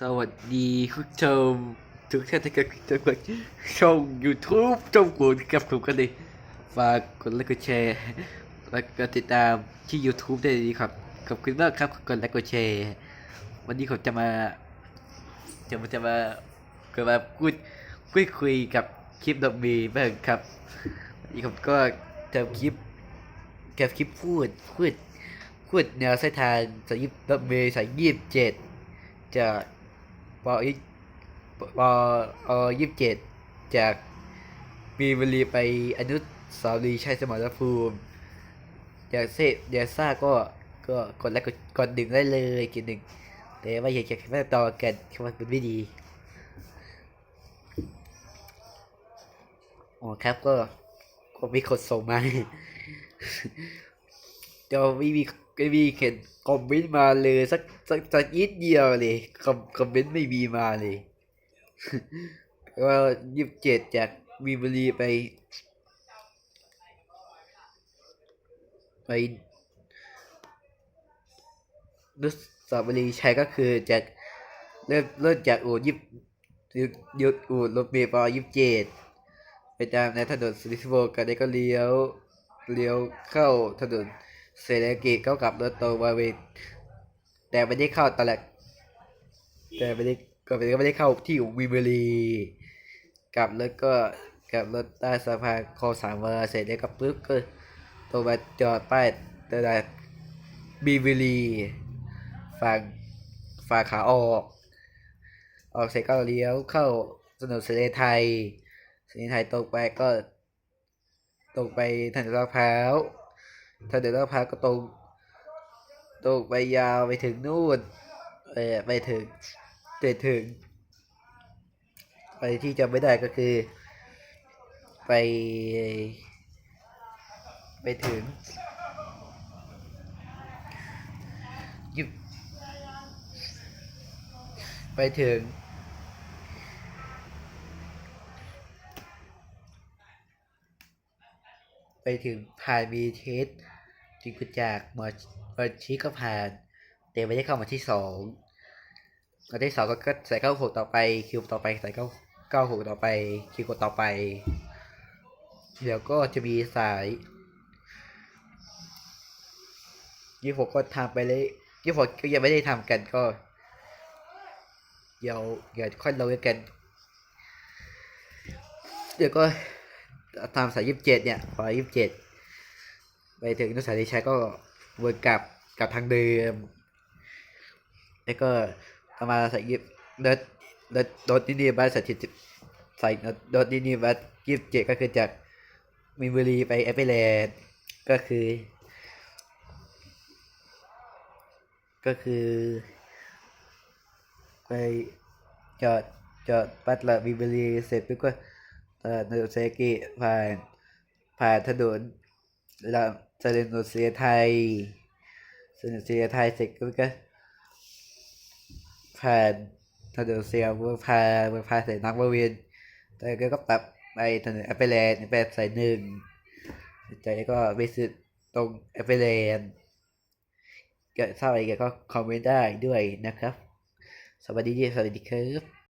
สวัสดีคุณผู้ชมทุกท่านที่กำลังจะมช่อง YouTube ช่องกูกับผมกันเลยฝากกดไลค์กดแชร์ แล้วก็ติดตามที่ YouTube ได้ดีครับ ขอบคุณมากครับกดไลค์กดแชร์ วันนี้ผมจะมา จะมาจะมาก็มาพูดคุยคุยกับคลิปดอกมีบ้างครับวันนี้ผมก็จะคลิปแกคลิปพูดพูดพูดแนวเส้นทางสายยิบดอกเมย์สายยิบเจ็ดจาก ปอปออยี่สิบเจ็ดจากมีบุรีไปอนุสาวรีย์ชัยสมรภูมิจากเซเดียซ่าก็ก็กดไลค์กดกดดึงได้เลยกินหนึ่งแต่ว่าอยากจะแม่ต่อกันคำว่าเป็นไม่ดีอ๋อครับก็ก็มีคนส่งมา จะไม่มีไม่มีเขียนคอมเมนต์มาเลยสักสักสักนิดเดียวเลยคอมคอมเมนต์ไม่มีมาเลยว่ายี่สิบเจ็ดจากมีบุรีไป ไปนุสาวรีย์ชัยก็คือจากเริ่มเริ่มจากอู่ยิบยุดยุดอู่รถเมล์ปอยี่สิบเจ็ดไปตามในถนนสุริสโวกันได้ก็เลี้ยว เลี้ยวเข้าถนน เซเลกิเข้ากับรถโตวาเวนแต่ไม่ได้เข้าตอนแรกแต่ไม่ได้ก็ไม่ได้เข้าที่อู่วิมบรีกลับแล้วก็กลับรถใต้สะพานคลองสามวาเสร็จแล้วก็ปุ๊บก็ตรงมาจอดป้ายตลาดบีวิลีฝั่งฝั่งขาออก ออกเสร็จก็เลี้ยวเข้าถนนเสรีไทยเสรีไทยตรงไปก็ตรงไปถนนลาดพร้าว ถนนลาดพร้าวก็ตรงตรงไปยาวไปถึงนู่นเออไปถึงไปถึง ไปที่จำไม่ได้ก็คือ ไป ไปถึงหยุดไปถึงไปถึงผ่านมีเทส จึงกุจากมอหมอชีก็ผ่านแต่ไม่ได้เข้ามาที่สองมาที่สองก็ใส่เข้าหกต่อไปคิวต่อไปใส่เข้าเก้าหกต่อไปคิวกดต่อไป เดี๋ยวก็จะมีสายยี่หกก็ทำไปเลยยี่หกก็ยังไม่ได้ทำกันก็ เดี๋ยวเดี๋ยวค่อยเรากัน เดี๋ยวก็ทำสายยี่สิบเจ็ดเนี่ยพอยี่สิบเจ็ด ไปถึงนุสายดิชัยก็วนกลับกลับทางเดิม แล้วก็เอามาใส่ยิบเดินเดินโดดที่นี่บ้านสถิติใส่โดดที่นี่บ้านยี่สิบเจ็ดก็คือจากมีนบุรีไปแอปเปิลแลนด์ก็คือ ก็คือ ไปจอดจอดปัตละมีนบุรีเสร็จปุ๊บก็เออถนนเซกิผ่านผ่านถนน แล้วถนนเสียไทยถนนเสียไทยเสร็จปุ๊บก็ผ่านถนนเสียบุรพาบุรพาใส่นักบริเวณแต่ก็ก็ตับไปถนนแอปเปิลแลนด์ไปใส่หนึ่งใจก็ไปสุดตรงแอปเปิลแลนด์ก็ทราบอะไรก็คอมเมนต์ได้ด้วยนะครับ สวัสดีสวัสดีครับ